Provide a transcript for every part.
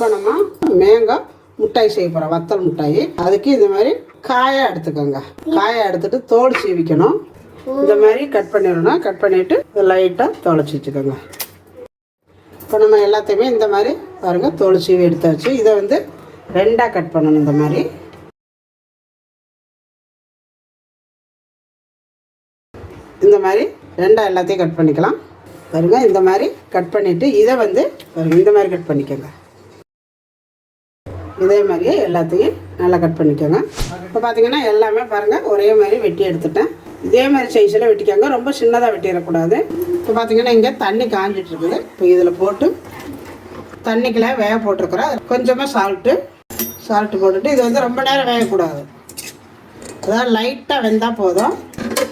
இப்போ நம்ம மேங்காய் மிட்டாய் செய்ய போகிறோம் வத்தல் முட்டாய். அதுக்கு இந்த மாதிரி காயை எடுத்துக்கோங்க. காயை எடுத்துட்டு தோல் சீவிக்கணும். இந்த மாதிரி கட் பண்ணிடணும் கட் பண்ணிவிட்டு லைட்டாக தொலைச்சி வச்சுக்கோங்க. இப்போ நம்ம எல்லாத்தையுமே இந்த மாதிரி பாருங்கள் தோல் சீவி எடுத்தாச்சு. இதை வந்து ரெண்டாக கட் பண்ணணும் இந்த மாதிரி. இந்த மாதிரி ரெண்டாக எல்லாத்தையும் கட் பண்ணிக்கலாம். பாருங்க இந்த மாதிரி கட் பண்ணிவிட்டு இதை வந்து பாருங்க இந்த மாதிரி கட் பண்ணிக்கோங்க. இதே மாதிரியே எல்லாத்தையும் நல்லா கட் பண்ணிக்கோங்க. இப்போ பார்த்தீங்கன்னா எல்லாமே பாருங்கள் ஒரே மாதிரி வெட்டி எடுத்துட்டேன். இதே மாதிரி சைஸில் வெட்டிக்கோங்க. ரொம்ப சின்னதாக வெட்டிடக்கூடாது. இப்போ பார்த்தீங்கன்னா இங்கே தண்ணி காஞ்சிட்டு இருக்குது இப்போ இதில் போட்டு தண்ணிக்கெல்லாம் வேக போட்டிருக்கிறோம். கொஞ்சமாக சால்ட்டு சால்ட்டு போட்டுட்டு இது வந்து ரொம்ப நேரம் வேகக்கூடாது. அதாவது லைட்டாக வெந்தால் போதும்.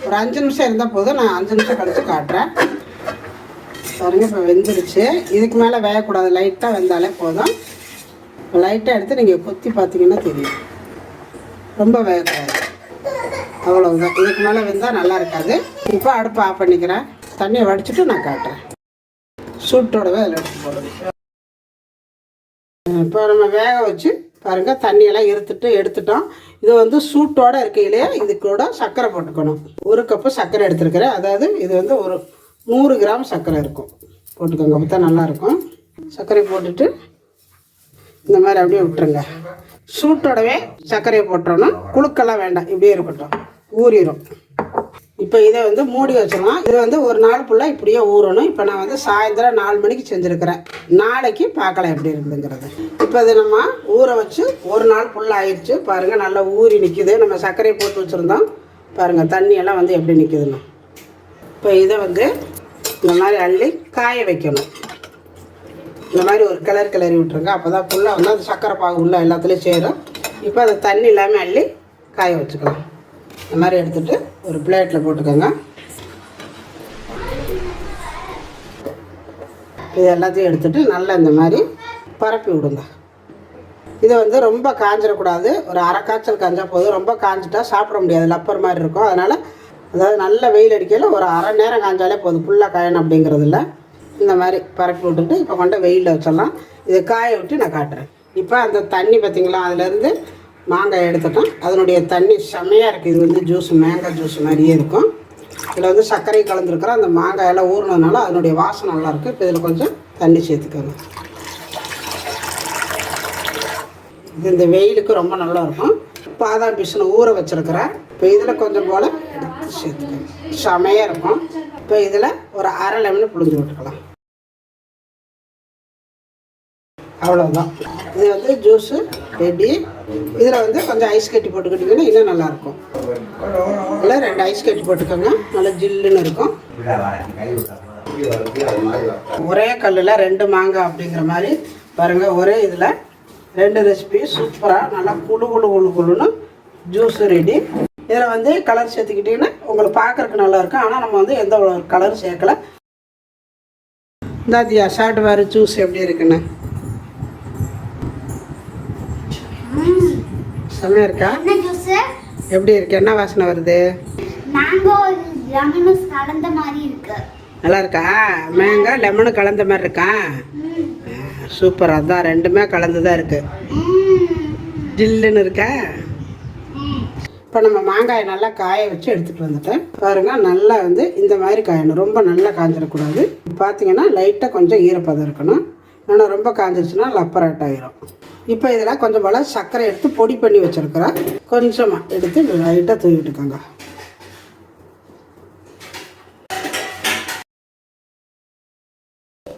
ஒரு அஞ்சு நிமிஷம் இருந்தால் போதும். நான் அஞ்சு நிமிஷம் கழித்து காட்டுறேன். பாருங்கள் இப்போ வெந்துருச்சு. இதுக்கு மேலே வேகக்கூடாது. லைட்டாக வெந்தாலே போதும். லைட்டாக எடுத்து நீங்கள் கொத்தி பார்த்தீங்கன்னா தெரியும். ரொம்ப வேகாது. அவ்வளவுதான். இதுக்கு மேலே வெந்தால் நல்லா இருக்காது. இப்போ அடுப்பு ஆஃப் பண்ணிக்கிறேன். தண்ணியை வடிச்சிட்டு நான் காட்டுறேன். சூட்டோடவே அதில் எடுத்து போடுவேன் இப்போ நம்ம வேக வச்சு பாருங்கள் தண்ணியெல்லாம் இருத்துட்டு எடுத்துட்டோம். இது வந்து சூட்டோட இருக்கையிலேயே இது கூட சர்க்கரை போட்டுக்கணும். ஒரு கப்பு சர்க்கரை எடுத்துருக்கிறேன். அதாவது இது வந்து ஒரு நூறு கிராம் சர்க்கரை இருக்கும். போட்டுக்கோங்க. அப்போ தான் நல்லாயிருக்கும் சர்க்கரை போட்டுட்டு இந்த மாதிரி அப்படியே விட்டுருங்க. சூட்டோடவே சர்க்கரையை போட்டுறணும். குழுக்கெல்லாம் வேண்டாம். இப்படியே இருக்கட்டும். ஊறிடும் இப்போ இதை வந்து மூடி வச்சிடலாம். இது வந்து ஒரு நாள் ஃபுல்லாக இப்படியே ஊறணும். இப்போ நான் வந்து சாயந்தரம் நாலு மணிக்கு செஞ்சுருக்கிறேன். நாளைக்கு பார்க்கலாம் எப்படி இருக்குதுங்கிறது. இப்போ இதை நம்ம ஊற வச்சு ஒரு நாள் ஃபுல்லாக ஆயிடுச்சு பாருங்கள் நல்லா ஊறி நிற்கிது நம்ம சர்க்கரையை போட்டு வச்சுருந்தோம். பாருங்கள் தண்ணியெல்லாம் வந்து எப்படி நிற்கிதுன்னு இப்போ இதை வந்து இந்த மாதிரி அள்ளி காய வைக்கணும். இந்த மாதிரி ஒரு கிளறி கிளறி விட்டுருங்க. அப்போ தான் ஃபுல்லாக வந்து அந்த சக்கரை பாகு உள்ள எல்லாத்துலேயும் சேரும். இப்போ அதை தண்ணி இல்லாமல் அள்ளி காய வச்சுக்கலாம். இந்த மாதிரி எடுத்துட்டு ஒரு பிளேட்டில் போட்டுக்கோங்க. இது எல்லாத்தையும் எடுத்துட்டு நல்லா இந்த மாதிரி பரப்பி விடுங்க. இதை வந்து ரொம்ப காஞ்சிடக்கூடாது. ஒரு அரை காய்ச்சல் காஞ்சால் போதும். ரொம்ப காஞ்சிட்டா சாப்பிட முடியாது. லப்பர் மாதிரி இருக்கும். அதனால் அதாவது நல்ல வெயில் அடிக்கையில் ஒரு அரை நேரம் காஞ்சாலே போதும். ஃபுல்லாக காயணும் அப்படிங்கிறது இல்லை இந்த மாதிரி பரப்பி விட்டுட்டு இப்போ கொண்ட வெயிலில் வச்சிடலாம். இதை காய விட்டு நான் காட்டுறேன். இப்போ அந்த தண்ணி பார்த்தீங்களா அதுலேருந்து மாங்காய் எடுத்துட்டோம். அதனுடைய தண்ணி செம்மையாக இருக்குது இது வந்து ஜூஸ் மேங்காய் ஜூஸ் மாதிரியே இருக்கும். இதில் வந்து சர்க்கரை கலந்துருக்குறோம். அந்த மாங்காயெல்லாம் ஊறினதுனால அதனுடைய வாசனை நல்லாயிருக்கு இப்போ இதில் கொஞ்சம் தண்ணி சேர்த்துக்கோங்க. இது இந்த வெயிலுக்கு ரொம்ப நல்லா இருக்கும். பாதாம் பிசுனு ஊற வச்சுருக்கிறேன். இப்போ இதில் கொஞ்சம் போல் சேர்த்துக்கோங்க. செமையாக இருக்கும். இப்போ இதில் ஒரு அரை லெமன் புழிஞ்சு விட்டுக்கலாம். அவ்வளோதான் இது வந்து ஜூஸு ரெடி. இதில் வந்து கொஞ்சம் ஐஸ் கட்டி போட்டுக்கிட்டிங்கன்னா இன்னும் நல்லாயிருக்கும். இல்லை ரெண்டு ஐஸ் கட்டி போட்டுக்கோங்க. நல்லா ஜில்லுன்னு இருக்கும். ஒரே கல்லில் ரெண்டு மாங்காய் அப்படிங்கிற மாதிரி பாருங்கள் ஒரே இதில் ரெண்டு ரெசிபி சூப்பராக நல்லா குழு குழு குழு குழுன்னு ஜூஸு ரெடி இதில் வந்து கலர் சேர்த்துக்கிட்டிங்கன்னா உங்களுக்கு பார்க்குறக்கு நல்லாயிருக்கும். ஆனால் நம்ம வந்து எந்த கலரும் சேர்க்கல. இந்தாத்தியா சாப்பிட்டு வேறு ஜூஸ் எப்படி இருக்குன்னு? செம்மையா இருக்கா? எப்படி இருக்கு? என்ன வாசனை வருது? மேங்கோ லெமனும் கலந்த மாதிரி இருக்கு. நல்லா இருக்கா? மேங்கா லெமனு கலந்த மாதிரி இருக்கா? சூப்பர். அதான் ரெண்டுமே கலந்து தான் இருக்கு ஜில்லுன்னு இருக்கா? இப்போ நம்ம மாங்காயை நல்லா காய வச்சு எடுத்துகிட்டு வந்துட்டேன் பாருங்க நல்லா வந்து இந்த மாதிரி காயணும். ரொம்ப நல்லா காஞ்சிடக்கூடாது. பார்த்தீங்கன்னா லைட்டாக கொஞ்சம் ஈரப்பதம் இருக்கணும். ஆனால் ரொம்ப காஞ்சிருச்சுன்னா லப்பராட் ஆயிரும். இப்போ இதில் கொஞ்சம் போல் சர்க்கரை எடுத்து பொடி பண்ணி வச்சுருக்கிறேன். கொஞ்சமாக எடுத்து லைட்டாக தூவிட்டுக்கோங்க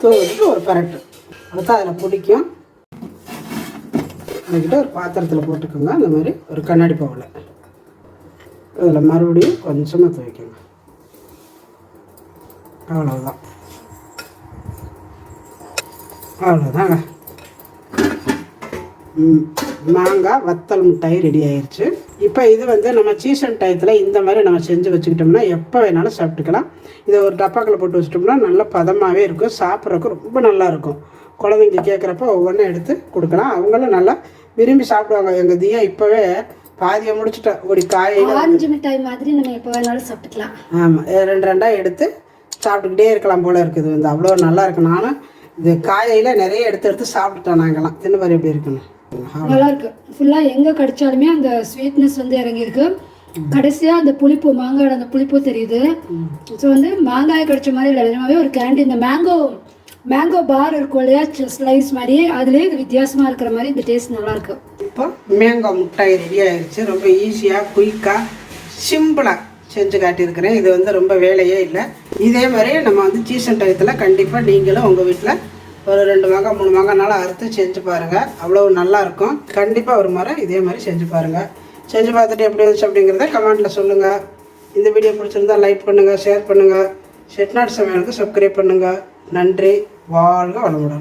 தூவிட்டு ஒரு பரட்டு. அடுத்து அதில் பிடிக்கும். அதுக்கிட்ட ஒரு பாத்திரத்தில் போட்டுக்கோங்க. அந்த மாதிரி ஒரு கண்ணாடி பவுல. அதில் மறுபடியும் கொஞ்சமாக துவைக்கோங்க. அவ்வளோதான் அவ்வளோதாங்க மாங்காய் வத்தல் மிட்டாய் ரெடி ஆயிருச்சு. இப்போ இது வந்து நம்ம சீசன் டயத்தில் இந்த மாதிரி நம்ம செஞ்சு வச்சுக்கிட்டோம்னா எப்போ வேணாலும் சாப்பிட்டுக்கலாம். இதை ஒரு டப்பாக்கில் போட்டு வச்சிட்டோம்னா நல்ல பதமாகவே இருக்கும். சாப்பிட்றதுக்கு ரொம்ப நல்லா இருக்கும். குழந்தைங்க கேட்குறப்ப ஒவ்வொன்றும் எடுத்து கொடுக்கலாம். அவங்களும் நல்லா விரும்பி சாப்பிடுவாங்க. எங்கள் தியா இப்போவே பாதியை முடிச்சுட்டா. ஒரு காயை ஆரஞ்சு மிட்டாய் மாதிரி நம்ம எப்போ வேணாலும் சாப்பிட்டுக்கலாம். ஆமாம் ரெண்டு ரெண்டாக எடுத்து சாப்பிட்டுக்கிட்டே இருக்கலாம் போல இருக்குது. வந்து அவ்வளோ நல்லா இருக்கு. நானும் இது காயையில் நிறைய எடுத்து எடுத்து சாப்பிட்டுட்டோம் நாங்கள்லாம் தின்னு மாதிரி எப்படி இருக்கணும் நல்லா இருக்கு. ஃபுல்லா எங்க கடிச்சாலுமே அந்த ஸ்வீட்னஸ் வந்து இறங்கியிருக்கு. கடைசியா அந்த புளிப்பு மாங்காயோட அந்த புளிப்பு தெரியுது. ஸோ வந்து மாங்காய் கடிச்ச மாதிரி இல்லை. நிஜமாவே ஒரு கேண்டி இந்த மேங்கோ மேங்கோ பார் இருக்கும் இல்லையா? ஸ்லைஸ் மாதிரி. அதுலேயே இது வித்தியாசமா இருக்கிற மாதிரி இந்த டேஸ்ட் நல்லா இருக்கு. இப்போ மேங்கோ மிட்டாய் ரெடி ஆயிடுச்சு ரொம்ப ஈஸியாக குயிக்காக சிம்பிளாக செஞ்சு காட்டியிருக்கிறேன். இது வந்து ரொம்ப வேலையே இல்லை. இதே மாதிரி நம்ம வந்து சீசன் டயத்தில் கண்டிப்பாக நீங்களும் உங்கள் வீட்டில் ஒரு ரெண்டு மாங்காய் மூணு மாங்காய்னாலும் அறுத்து செஞ்சு பாருங்கள் அவ்வளோ நல்லாயிருக்கும் கண்டிப்பாக ஒரு முறை இதே மாதிரி செஞ்சு பாருங்கள் செஞ்சு பார்த்துட்டு எப்படி இருந்துச்சு அப்படிங்கிறத கமெண்ட்டில் சொல்லுங்கள் இந்த வீடியோ பிடிச்சிருந்தா லைக் பண்ணுங்கள் ஷேர் பண்ணுங்கள் செட்நாட் சமையலுக்கு சப்ஸ்கிரைப் பண்ணுங்கள் நன்றி. வாழ்க வளமுடன்.